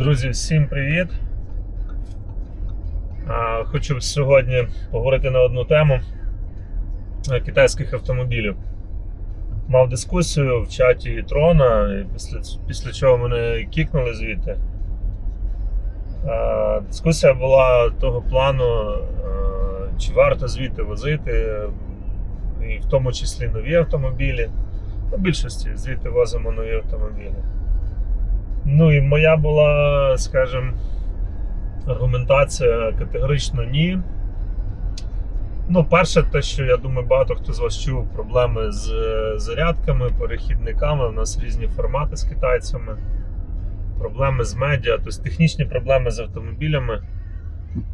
Друзі, всім привіт! Хочу сьогодні поговорити на одну тему е, китайських автомобілів. Мав дискусію в чаті Трона, після, після чого мене кікнули звідти. Дискусія була того плану, е, чи варто звідти возити, і в тому числі нові автомобілі. У більшості звідти возимо нові автомобілі. Ну і моя була, скажімо, аргументація категорично ні. Ну, перше, те, що я думаю, багато хто з вас чув проблеми з е, зарядками, перехідниками. У нас різні формати з китайцями, проблеми з медіа, тобто технічні проблеми з автомобілями.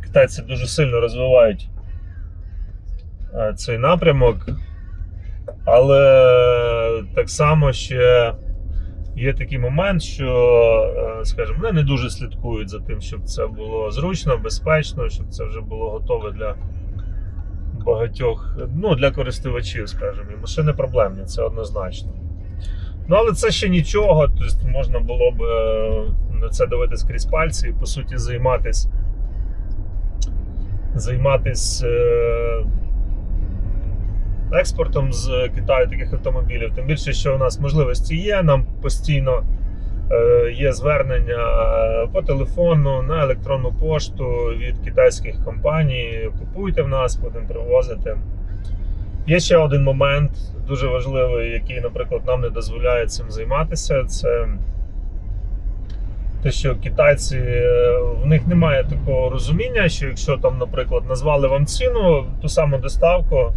Китайці дуже сильно розвивають е, цей напрямок, але так само ще є такий момент, що, е, скажімо, вони не дуже слідкують за тим, щоб це було зручно, безпечно, щоб це вже було готове для багатьох, ну, для користувачів, скажімо. І машини проблемні, це однозначно. Ну, але це ще нічого, тобто можна було б е, на це дивитись крізь пальці і, по суті, займатися займатися е, експортом з Китаю таких автомобілів. Тим більше, що у нас можливості є, нам постійно е, є звернення е, по телефону на електронну пошту від китайських компаній. Купуйте в нас, будемо привозити. Є ще один момент дуже важливий, який, наприклад, нам не дозволяє цим займатися. Це те, що китайці е, в них немає такого розуміння, що якщо там, наприклад, назвали вам ціну, ту саму доставку,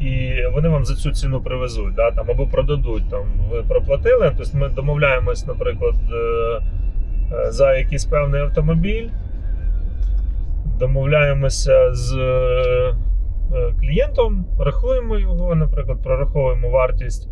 і вони вам за цю ціну привезуть, да, там, або продадуть. Там, ви проплатили, тобто ми домовляємось, наприклад, е, е, за якийсь певний автомобіль, домовляємося з е, клієнтом, рахуємо його, наприклад, прораховуємо вартість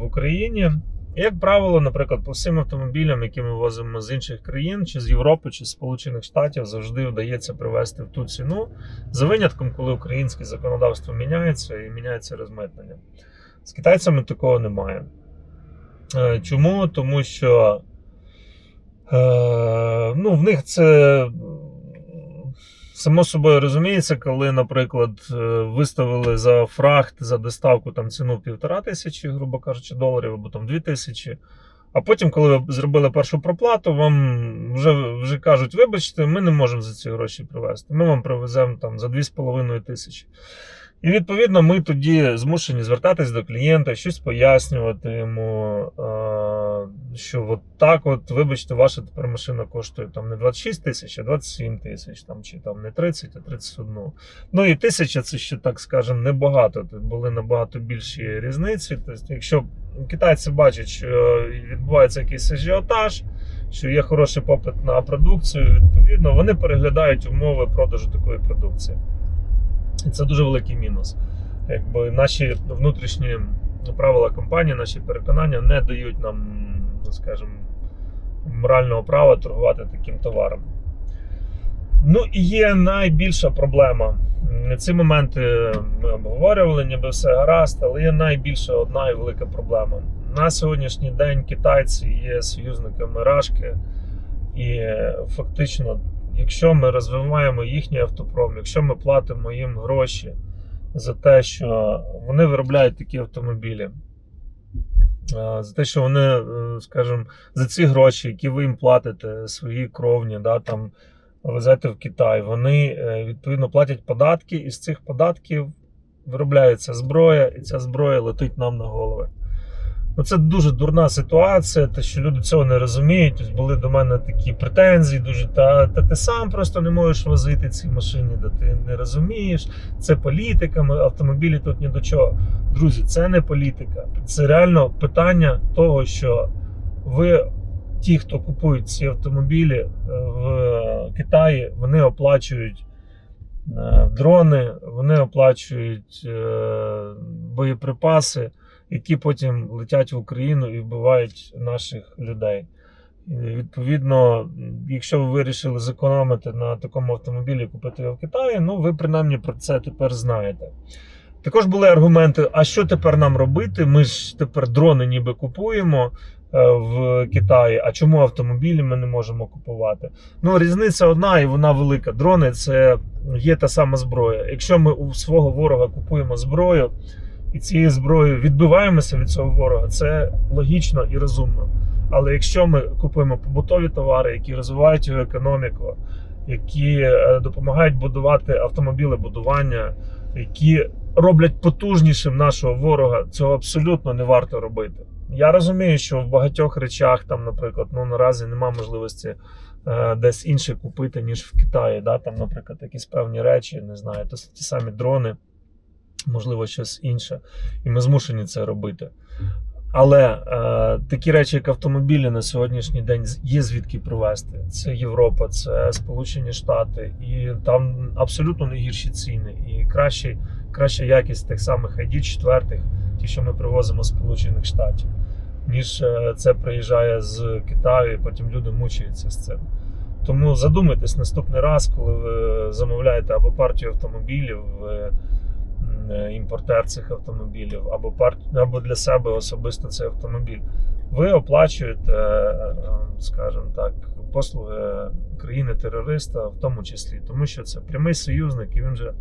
в Україні. Як правило, наприклад, по всім автомобілям, які ми возимо з інших країн, чи з Європи, чи з Сполучених Штатів, завжди вдається привести в ту ціну, за винятком, коли українське законодавство міняється і міняється розмитнення. З китайцями такого немає. Е, Чому? Тому що е, ну, в них це само собою розуміється, коли, наприклад, е, виставили за фрахт, за доставку там ціну півтора тисячі, грубо кажучи, доларів або там дві тисячі. А потім, коли ви зробили першу проплату, вам вже вже кажуть, вибачте, ми не можемо за ці гроші привезти. Ми вам привеземо там за 2,5 тисячі. І відповідно ми тоді змушені звертатись до клієнта, щось пояснювати йому, е, що от так, от, вибачте, ваша тепер машина коштує там не 26 тисяч, а 27 тисяч, там, чи там не 30, а 31. Ну і тисяча це ще так скажемо небагато. Тут були набагато більші різниці. Тобто, якщо китайці бачать, що відбувається якийсь ажіотаж, що є хороший попит на продукцію, відповідно, вони переглядають умови продажу такої продукції. І це дуже великий мінус. Якби наші внутрішні правила компанії, наші переконання не дають нам, скажімо, морального права торгувати таким товаром. Ну і є найбільша проблема. Ці моменти ми обговорювали, ніби все гаразд, але є найбільша одна і велика проблема. На сьогоднішній день китайці є союзниками Рашки, і фактично якщо ми розвиваємо їхній автопром, якщо ми платимо їм гроші за те, що вони виробляють такі автомобілі, за те, що вони, е, скажімо, за ці гроші, які ви їм платите, свої кровні, да, там, везете в Китай, вони е, відповідно платять податки, і з цих податків виробляється зброя, і ця зброя летить нам на голови. Ну, Це дуже дурна ситуація, те, що люди цього не розуміють. Ось були до мене такі претензії, дуже та, та ти сам просто не можеш возити ці машини, де ти не розумієш. Це політика, автомобілі тут ні до чого. Друзі, це не політика. Це реально питання того, що ви, ті, хто купують ці автомобілі е, в Китаї, вони оплачують е, дрони, вони оплачують е, боєприпаси які потім летять в Україну і вбивають наших людей. Відповідно, якщо ви вирішили зекономити на такому автомобілі і купити його в Китаї, ну ви принаймні про це тепер знаєте. Також були аргументи: а що тепер нам робити? Ми ж тепер дрони ніби купуємо. е, в Китаї. А чому автомобілі ми не можемо купувати? Ну, різниця одна і вона велика. Дрони це є та сама зброя. Якщо ми у свого ворога купуємо зброю і цією зброєю відбиваємося від цього ворога, це логічно і розумно. Але якщо ми купуємо побутові товари, які розвивають його економіку, які е, допомагають будувати автомобілебудування, які роблять потужнішим нашого ворога, цього абсолютно не варто робити. Я розумію, що в багатьох речах, там, наприклад, ну наразі немає можливості е, десь інше купити, ніж в Китаї. Да? Там, наприклад, якісь певні речі, не знаю, то ті самі дрони, можливо, щось інше. І ми змушені це робити. Але е, такі речі, як автомобілі на сьогоднішній день є звідки привезти. Це Європа, це Сполучені Штати, і там абсолютно не гірші ціни, і кращі, краща якість тих самих ID4, ті, що ми привозимо з Сполучених Штатів, ніж е, це приїжджає з Китаю, і потім люди мучаються з цим. Тому задумайтесь наступний раз, коли ви замовляєте або партію автомобілів. Е, Імпортер цих автомобілів, або пар... або для себе особисто цей автомобіль. Ви оплачуєте, е, скажімо так, послуги країни-терориста, в тому числі, тому що це прямий союзник, і він же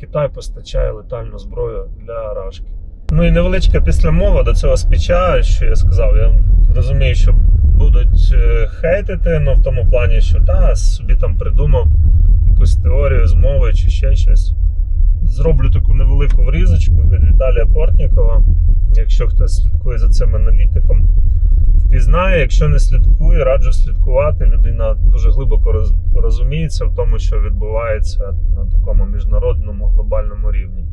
Китай постачає летальну зброю для Рашки. Ну і невеличка післямова до цього спіча, що я сказав. Я розумію, що будуть е, хейтити, ну в тому плані, що та собі там придумав якусь теорію змови чи ще щось. Зроблю таку невелику врізочку від Віталія Портнікова. Якщо хтось слідкує за цим аналітиком, впізнає. Якщо не слідкує, раджу слідкувати. Людина дуже глибоко роз- розуміється в тому, що відбувається на такому міжнародному глобальному рівні.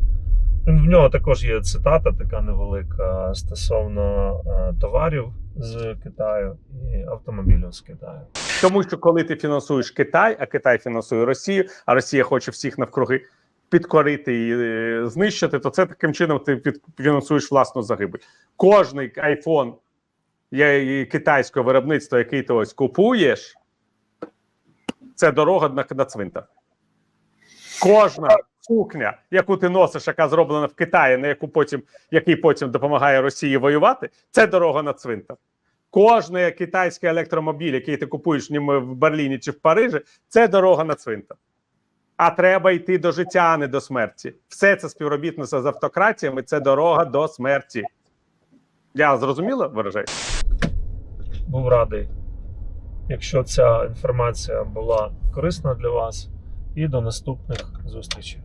В нього також є цитата така невелика стосовно е, товарів з Китаю і автомобілів з Китаю. Тому що коли ти фінансуєш Китай, а Китай фінансує Росію, а Росія хоче всіх навкруги підкорити і е, знищити, то це таким чином ти фінансуєш власну загибель. Кожний айфон китайського виробництва, який ти ось купуєш, це дорога на, на цвинтар. Кожна сукня, яку ти носиш, яка зроблена в Китаї, на яку потім, який потім допомагає Росії воювати, це дорога на цвинтар. Кожний китайський електромобіль, який ти купуєш в Берліні чи в Парижі, це дорога на цвинтар. А треба йти до життя, а не до смерті. Все це співробітництво з автократіями це дорога до смерті. Я зрозуміло виражаю? був радий, якщо ця інформація була корисна для вас. І до наступних зустрічей.